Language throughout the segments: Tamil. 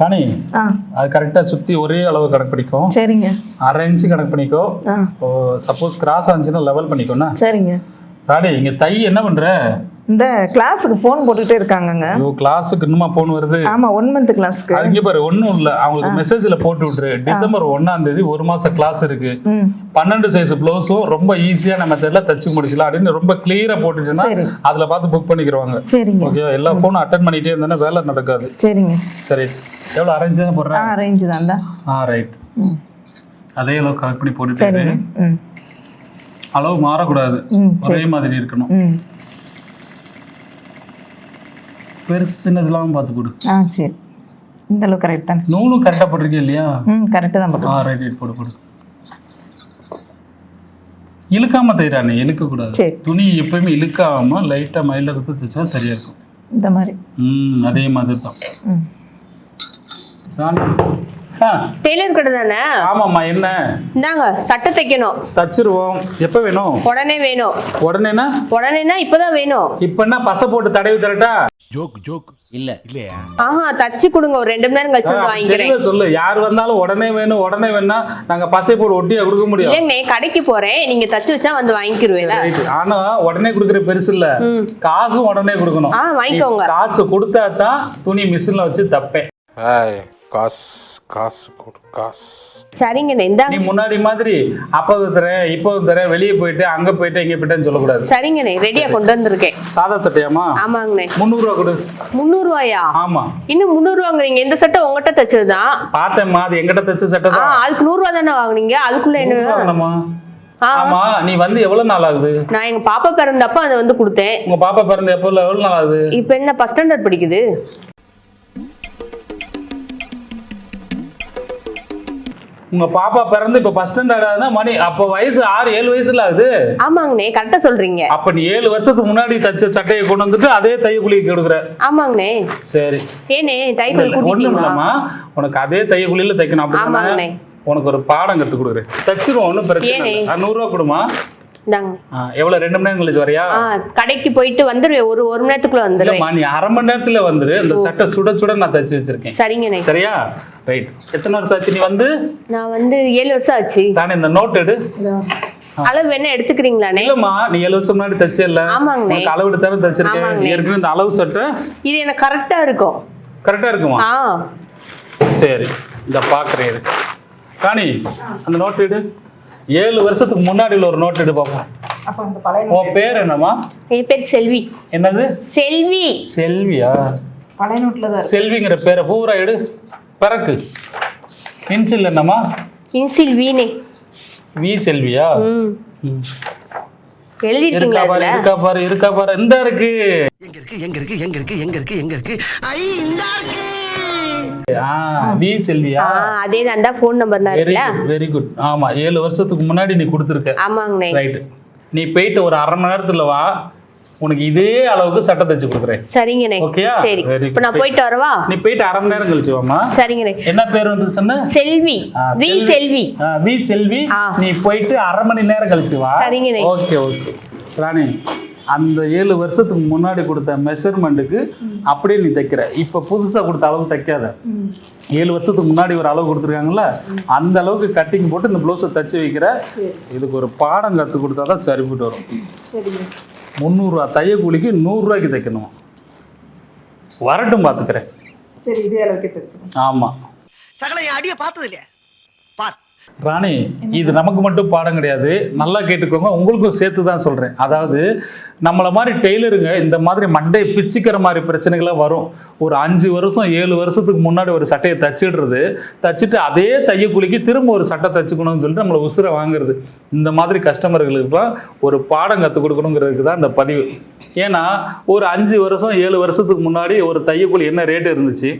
ராணி அது கரெக்டாக சுற்றி ஒரே அளவு கணக்கு பண்ணிக்கோ சரிங்க. அரை இன்ச்சு கணக்கு பண்ணிக்கோ சப்போஸ் கிராஸ் ஆச்சுன்னா லெவல் பண்ணிக்கோண்ணா. சரிங்க. ராணி இங்கே தை என்ன பண்ணுற இந்த கிளாஸுக்கு ஃபோன் போட்டுக்கிட்டே இருக்காங்க ஐயோ கிளாஸுக்கு இன்னுமா ஃபோன் வருது? ஆமா ஒன் மந்த் கிளாஸ்க்கு அது இங்கே பாரு ஒன்றும் இல்லை. அவங்களுக்கு மெசேஜில் போட்டு விட்டுரு. டிசம்பர் ஒன்றாம் தேதி ஒரு மாதம் கிளாஸ் இருக்கு. ம். பன்னெண்டு சைஸ் ப்ளவுஸும் ரொம்ப ஈஸியான மெத்தடில் தச்சு முடிச்சலாம் அப்படின்னு ரொம்ப கிளியராக போட்டுச்சுன்னா. அதில் பார்த்து புக் பண்ணிக்கிறவாங்க சரிங்க. ஓகே எல்லா ஃபோனும் அட்டன் பண்ணிட்டே இருந்தேன்னா வேலை நடக்காது. சரிங்க. சரி. எவ்வளோ அரேஞ்ச் தானே போடுறேன் அரேஞ்ச் தான்டா. ஆ ரைட் அதே அளவு கரெக்ட் பண்ணி போட்டுட்டு அளவு மாறக்கூடாது. ஒரே மாதிரி இருக்கணும். பெருசு சின்னதெல்லாம் பார்த்து கொடு ஆ சரி. இந்த அளவு கரெக்ட் தானே. நூலும் கரெக்டாக போட்டிருக்கே இல்லையா? ம் கரெக்டாக தான் போட்டு ஆ ரைட் ரைட் போடு போடு. இழுக்காம தைரா நீ இழுக்கக்கூடாது. துணி எப்பயுமே இழுக்காம லைட்டாக மயில கொடுத்து தைச்சா சரியா இருக்கும். இந்த மாதிரி. ம் அதே மாதிரி தான். டெய்லர் கடை தானே? ஆமாம்மா என்ன? இந்தாங்க சட்டை தைக்கணும். தச்சிருவோம். எப்போ வேணும்? உடனே வேணும். உடனேனா? உடனேனா இப்பதான் வேணும். இப்போ என்ன பசை போட்டு தடவி தரட்டா? Joke joke. இல்ல. இல்லையா? ஆஹா தச்சு கொடுங்க. ஒரு ரெண்டு மணி நேரம் கழிச்சு வந்து வாங்கிக்கிறேன். சொல்லு. யார் வந்தாலும் உடனே வேணும் உடனே வேணும்னா நாங்க பசை போட்டு ஒட்டியா கொடுக்க முடியும். இல்லைங்கண்ணே கடைக்கு போறேன். நீங்க தச்சு வச்சா வந்து வாங்கிக்கிருவேல. ரைட் ஆனா உடனே கொடுக்குற பெருசு இல்ல. காசும் உடனே கொடுக்கணும். ஆ வாங்கிக்கோங்க. காசு கொடுத்தா தான் துணி மிஷின்ல வச்சு தப்பேன். காசு காசு கொடு காசு. சரிங்கண்ணே நீ இந்தாங்க. முன்னாடி மாதிரி அப்போ தரேன் இப்போ தரேன் வெளியே போயிட்டு அங்க போயிட்டு இங்க போயிட்டேன்னு சொல்லக்கூடாது. சரிங்கண்ணே ரெடியா கொண்டு வந்திருக்கேன். சாதா சட்டையாமா ஆமாங்கண்ணே. முந்நூறுரூவா கொடு. முந்நூறு ரூபாயா ஆமா. இன்னும் முந்நூறு ரூபாங்கிறீங்க இந்த சட்டை உங்ககிட்ட தச்சதுதான். பார்த்தேம்மா அது எங்கிட்ட தச்ச சட்டை தான். அதுக்கு நூறு ரூபா தானே வாங்குனீங்க? அதுக்குள்ள என்ன நூறுரூவா ஆமா நீ வந்து எவ்வளவு நாள் ஆகுது? நான் எங்க பாப்பா பிறந்தப்ப அதை வந்து கொடுத்தேன். உங்க பாப்பா பிறந்த எப்போ எவ்வளவு நாள் ஆகுது? இப்ப என்ன ஃபர்ஸ்ட் ஸ்டாண்டர்ட் படிக்குது? உங்க பாப்பா பிறந்து இப்ப ஃபர்ஸ்ட் ஸ்டாண்டர்ட் ஆகுதுன்னா மணி அப்ப வயசு ஆறு ஏழு வயசுல ஆகுது. ஆமாங்கண்ணே கரெக்டா சொல்றீங்க. அப்ப நீ ஏழு வருஷத்துக்கு முன்னாடி தச்ச சட்டையை கொண்டு வந்துட்டு அதே தையக்குழிக்கு கொடுக்குற ஆமாங்கண்ணே. சரி. ஏனே டைட்டில் ஒண்ணும் இல்லம்மா. உனக்கு அதே தையக்குழியில தைக்கணும் அப்படி ஆமாங்கண்ணே. உனக்கு ஒரு பாடம் கத்து கொடுக்குறேன் தச்சிருவோம் ஒன்றும் பிரச்சனை ஏனே? இல்லை நூறு ரூபா கொடுமா? இந்தாங்க ஆ, எவ்வளவு? ரெண்டு மணி நேரம் கழிச்சு வரியா? ஆ கடைக்கு போயிட்டு வந்துருவேன். ஒரு ஒரு மணி நேரத்துக்குள்ள வந்துருவேன். நீ அரை மணி நேரத்துல வந்துரு. இந்த சட்டை சுட சுட நான் தச்சு வச்சிருக்கேன். சரிங்கண்ணே சரியா? ரைட் எத்தனை வருஷம் ஆச்சு நீ வந்து? நான் வந்து ஏழு வருஷம் ஆச்சு. தானே இந்த நோட் எடு. அளவு வேணா எடுத்துக்கிறீங்களாண்ணே இல்லம்மா நீ ஏழு வருஷம் முன்னாடி தச்சே இல்ல. உனக்கு அளவு எடுத்தாலும் தச்சிருக்கேன். ஏற்கனவே இந்த அளவு சட்டை இது எனக்கு கரெக்டா இருக்கும். கரெக்டா இருக்குமா? ஆ. சரி இந்த பாக்குறேன் இரு ராணி அந்த நோட் எடு. ஏழு வருஷத்துக்கு முன்னாடி ஒரு நோட் எடு பார்ப்போம் அப்போ அந்த பழைய உன் பேர் என்னம்மா? என் பேர் செல்வி. என்னது? செல்வி. செல்வியா? பழைய நோட்டில் தான் செல்விங்கிற பேரை பூரா எடு. பிறக்கு. இன்சில் என்னம்மா? இன்சில் வீணே. வி செல்வியா? இருக்கா பாரு இருக்கா பாரு இருக்கா பாரு. இந்த இருக்கு. எங்க இருக்கு எங்க இருக்கு எங்க இருக்கு எங்க இருக்கு எங்க இருக்கு? ஐ இந்த இருக்கு. வி செல்வியா? அதே தான் தான் ஃபோன் நம்பர் தான் வெரி குட் ஆமா ஏழு வருஷத்துக்கு முன்னாடி நீ கொடுத்துருக்க. ஆமாங்கண்ணே ரைட்டு நீ போயிட்டு ஒரு அரை மணி நேரத்துல வா உனக்கு இதே அளவுக்கு சட்டை தச்சு கொடுக்குறேன். சரிங்கண்ணே ஓகேயா? சரி. இப்போ நான். போயிட்டு வரவா? நீ போயிட்டு அரை மணி நேரம் கழிச்சு வாமா சரிங்கண்ணே என்ன பேர் வந்து சொன்ன? செல்வி. வி செல்வி. வி செல்வி. நீ போயிட்டு அரை மணி நேரம் கழிச்சு வா. சரிங்கண்ணே. ஓகே ஓகே ராணி அந்த ஏழு வருஷத்துக்கு முன்னாடி கொடுத்த மெஷர்மெண்ட்டுக்கு அப்படியே நீ தைக்கிற. இப்போ புதுசா கொடுத்த அளவு தைக்காத. ஏழு வருஷத்துக்கு முன்னாடி ஒரு அளவு கொடுத்துருக்காங்கல்ல அந்த அளவுக்கு கட்டிங் போட்டு இந்த ப்ளவுஸை தச்சு வைக்கிற. இதுக்கு ஒரு பாடம் கற்றுக் கொடுத்தா தான் சரிப்பட்டு வரும். சரிங்க. முந்நூறுரூவா தைய கூலிக்கு நூறுரூவாய்க்கு தைக்கணும். வரட்டும் பார்த்துக்கிறேன் சரி இதே அளவுக்கு தைச்சிருங்க ஆமாம் சகல என் அடிய பார்த்தது இல்லையா ராணி இது நமக்கு மட்டும் பாடம் கிடையாது. நல்லா கேட்டுக்கோங்க. உங்களுக்கும் சேர்த்து தான் சொல்கிறேன் அதாவது நம்மளை மாதிரி டெய்லருங்க இந்த மாதிரி மண்டை பிச்சுக்கிற மாதிரி பிரச்சனைகள்லாம் வரும். ஒரு அஞ்சு வருஷம் ஏழு வருஷத்துக்கு முன்னாடி ஒரு சட்டையை தச்சிடுறது. தச்சுட்டு அதே தையக்கூலிக்கு திரும்ப ஒரு சட்டை தச்சுக்கணும்னு சொல்லிட்டு நம்மளை உசுரை வாங்குறது. இந்த மாதிரி கஸ்டமர்களுக்குலாம் ஒரு பாடம் கற்றுக் கொடுக்கணுங்கிறதுக்கு தான் இந்த பதிவு. ஏன்னா ஒரு அஞ்சு வருஷம் ஏழு வருஷத்துக்கு முன்னாடி ஒரு தையக்கூலி என்ன ரேட் இருந்துச்சு?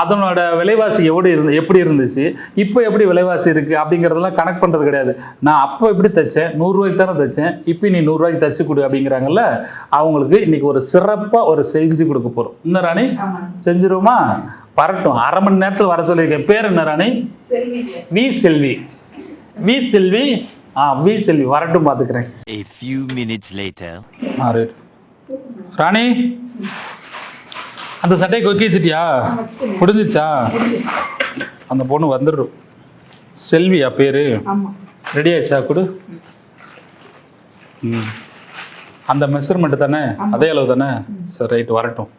அதனோட விலைவாசி எப்படி இருந்து எப்படி இருந்துச்சு? இப்போ எப்படி விலைவாசி இருக்குது அப்படிங்கிறதெல்லாம் கனெக்ட் பண்ணுறது கிடையாது. நான் அப்போ எப்படி தைச்சேன்? நூறுரூவாய்க்கு தானே தைச்சேன்? இப்போ நீ நூறுரூவாய்க்கு தச்சு கொடு அப்படிங்கிறாங்கல்ல அவங்களுக்கு இன்னைக்கு ஒரு சிறப்பாக ஒரு செஞ்சு கொடுக்க போகிறோம் இன்னும் ராணி? செஞ்சிருவோமா? வரட்டும். அரை மணி நேரத்தில் வர சொல்லியிருக்கேன். பேர் என்ன ராணி? வி செல்வி. வி செல்வி? ஆ வி செல்வி. வரட்டும் பார்த்துக்கிறேன். A few minutes later. ஆ ரைட் ராணி? அந்த சட்டையை கொக்கி வச்சிட்டியா? வச்சுட்டேங்க. முடிஞ்சிச்சா. அந்த பொண்ணு வந்துடும் செல்வியா பேரு? ஆமா. ரெடி ஆயிடுச்சா? கொடு. ம். அந்த மெஷர்மெண்ட் தானே? அதே அளவு தானே? சரி ரைட் வரட்டும்.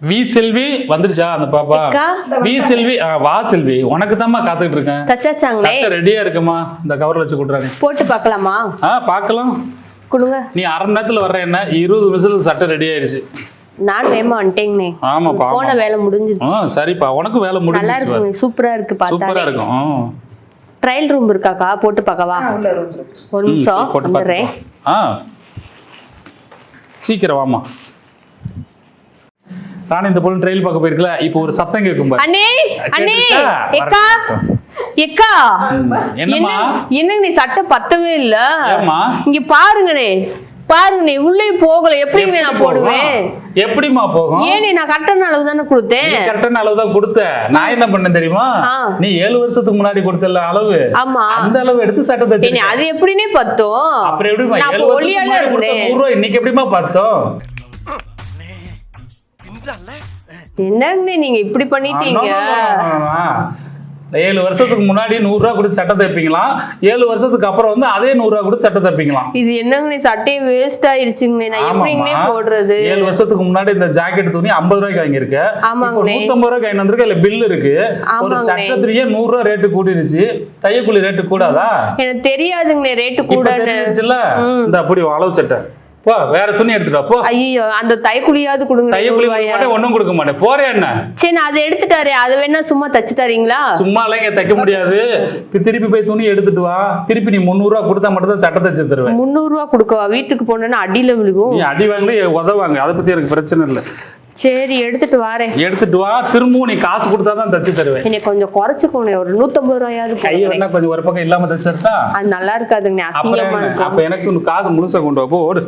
வி செல்வி வந்துருச்சா அந்த பாப்பா. வி செல்வி வா செல்வி. உனக்கு தான்மா காத்துக்கிட்டு இருக்கேன். தச்சாச்சாங்களே? சட்டை ரெடியா இருக்குமா? இந்த கவர்ல வச்சு கொடுறாங்க போட்டு பார்க்கலாமா? ஆ பார்க்கலாம். கொடுங்க. நீ அரை மணி நேரத்துல வர்ற என்ன? இருபது நிமிஷத்துல சட்டை ரெடி ஆயிருச்சு நான் வேமா வந்துட்டேங்கண்ணே ஆமாப்பா போன. வேலை முடிஞ்சிருச்சு சரிப்பா உனக்கு வேலை நல்லா முடிஞ்சிச்சு பாரு. இருக்குங்க சூப்பரா இருக்கு சூப்பரா பார்த்தா இருக்கும் ஆ. ட்ரையல் ரூம் இருக்காக்கா போட்டு பார்க்கவா இருக்கு. ஒரு நிமிஷம் போட்டு வந்துடுறேன். ஆ சீக்கிரம் வாமா ராணி இந்த பொண்ணு ட்ரெயில் பார்க்க போயிருக்கல இப்போ ஒரு சத்தம் கேட்கும் பாரு அண்ணே அண்ணே? எக்கா. எக்கா என்னம்மா என்ன- என்னங்க நீ சட்டை பத்தவே இல்ல ஏம்மா? இங்க பாருங்கண்ணே பாருங்கண்ணே உள்ளே போகல எப்படிங்க நான் போடுவேன் போகும்? எப்படிம்மா போகும் ஏனே நான் கரெக்டான அளவு தானே கொடுத்தேன் நீ கரெக்டான அளவு தான் கொடுத்த நான் என்ன பண்ணேன் தெரியுமா. நீ ஏழு வருஷத்துக்கு முன்னாடி கொடுத்தல அளவு ஆமா அந்த அளவு எடுத்து சட்டை தச்சு அது எப்படினே பத்தும் அப்புறம் எப்படிமா நான் ஏழு கொடுத்த இருந்தேன் இன்னைக்கு எப்படிமா பார்த்தோம் என்னங்கண்ணே நீங்க இப்படி பண்ணிட்டீங்க ஏழு வருஷத்துக்கு முன்னாடி நூறு ரூபா கொடுத்து சட்டை தைப்பீங்களாம் ஏழு வருஷத்துக்கு அப்புறம் வந்து அதே நூறு ரூபா கொடுத்து சட்டை தைப்பீங்களாம் இது என்னங்கண்ணே சட்டையே வேஸ்ட் ஆயிருச்சுங்கண்ணே. நான் எப்படிங்கண்ணே. போடுறது? ஏழு வருஷத்துக்கு முன்னாடி இந்த ஜாக்கெட் துணி ஐம்பது ரூபாய்க்கு வாங்கியிருக்க. நூத்தம்பது ரூபாய்க்கு வாங்கி வந்திருக்க? இல்ல பில் இருக்கு. ஒரு. சட்டை துணியே நூறு ரூபா ரேட்டு கூடிருச்சு. தையக்கூலி ரேட்டு கூடாதா? எனக்கு தெரியாதுங்கண்ணே ரேட்டு கூட தெரிஞ்சிச்சுல்ல இந்த அப்படி அளவு சட்டை. போ வேற துணி எடுத்துட்டு போ. ஐயோ அந்த தைக்குழியாவது கொடுங்க கொடுக்க மாட்டேன் ஒண்ணும் கொடுக்க மாட்டேன். போறேன் என்ன? சரி அதை எடுத்துட்டாரே அதை வேணா சும்மா தச்சு தரீங்களா சும்மா இங்க தைக்க முடியாது. திருப்பி போய் துணி எடுத்துட்டு வா. திருப்பி நீ முந்நூறு ரூபா கொடுத்தா மட்டும் தான் சட்டை தைச்சு தருவேன். முந்நூறு ரூபா கொடுக்கவா? வீட்டுக்கு போனேன்னா அடியில விழுகும். நீ அடி வாங்கல உதவாங்க. அதை பத்தி எனக்கு பிரச்சனை இல்லை. சரி எடுத்துட்டு வாரேன். எடுத்துட்டு வா திரும்பவும் நீ காசு கொடுத்தா தான் தச்சு தருவேன். என்னை கொஞ்சம் குறைச்சுக்கோங்க ஒரு நூத்தம்பது ரூபாயாவது கையை போடுங்க. வேணா கொஞ்சம் ஒரு பக்கம் இல்லாம தச்சிருந்தா அது நல்லா இருக்காதுங்க அப்புறம் அசிங்கமா என்ன? இருக்கும் அப்ப எனக்கு காசு முழுசா கொண்டு வா போ. ஓடு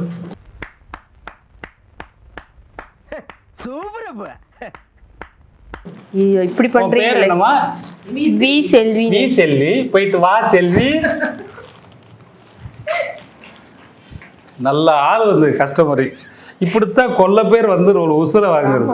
ஐயோ இப்படி உன் பேர் பண்றீங்களே. என்னமா வி செல்வி. நீ செல்வி. போயிட்டு வா செல்வி. நல்ல ஆள் வந்து கஸ்டமர் இப்படித்தான் கொல்ல பேர் வந்து ஒரு உசுரை வாங்குறது.